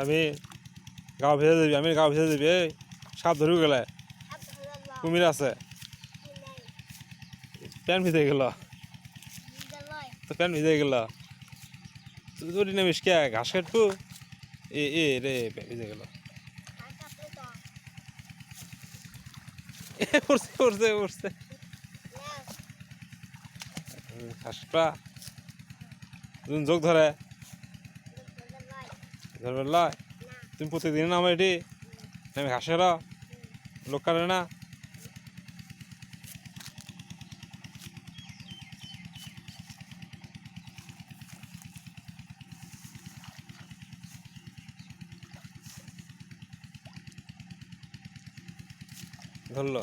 আমি গাও ভেজে দিবি আমি গাও ভেজে দিবি এই, সাপ ধরেও গেলে। কুমির আছে। প্যান ভিজে গেল। তো প্যান ভিজে গেল। তুই নামিস কে? ঘাস কাটবো? এ এ, রে ভিজে গেল। উঠছে উঠছে উঠছে ঘাসটা। যোগ ধরে। ধরবে লয় তুমি প্রতিদিন নামো এটি। আমি ঘাসের লোক না। ধরলো।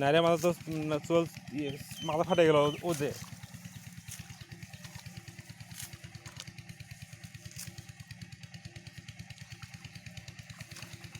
নারে মাথা তো চুল ইয়ে, মাথা ফাটে গেল ও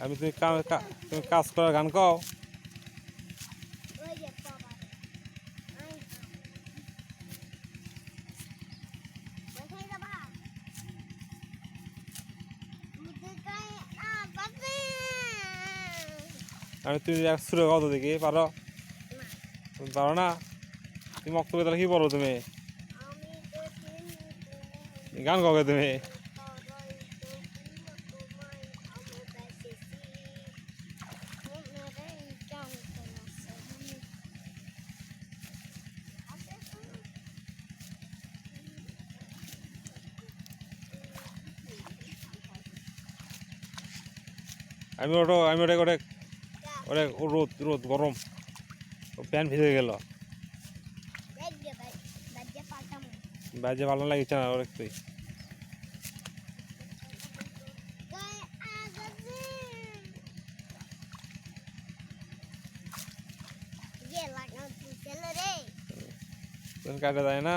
আমি তুমি তুমি কাজ করার গান কও আমি তুমি এক সুরে কত দেখি পারো? তুমি পারো না? তুমি বক্তব্য তাহলে কি বলো তুমি? গান কবে তুমি? আমি ওটা আমি ওটা ওটা ওটা রোদ রোদ গরম। ও প্যান্ট ভিজে গেল। বাজে ভালো লাগছে না ওর তুমি কাটে যায় না।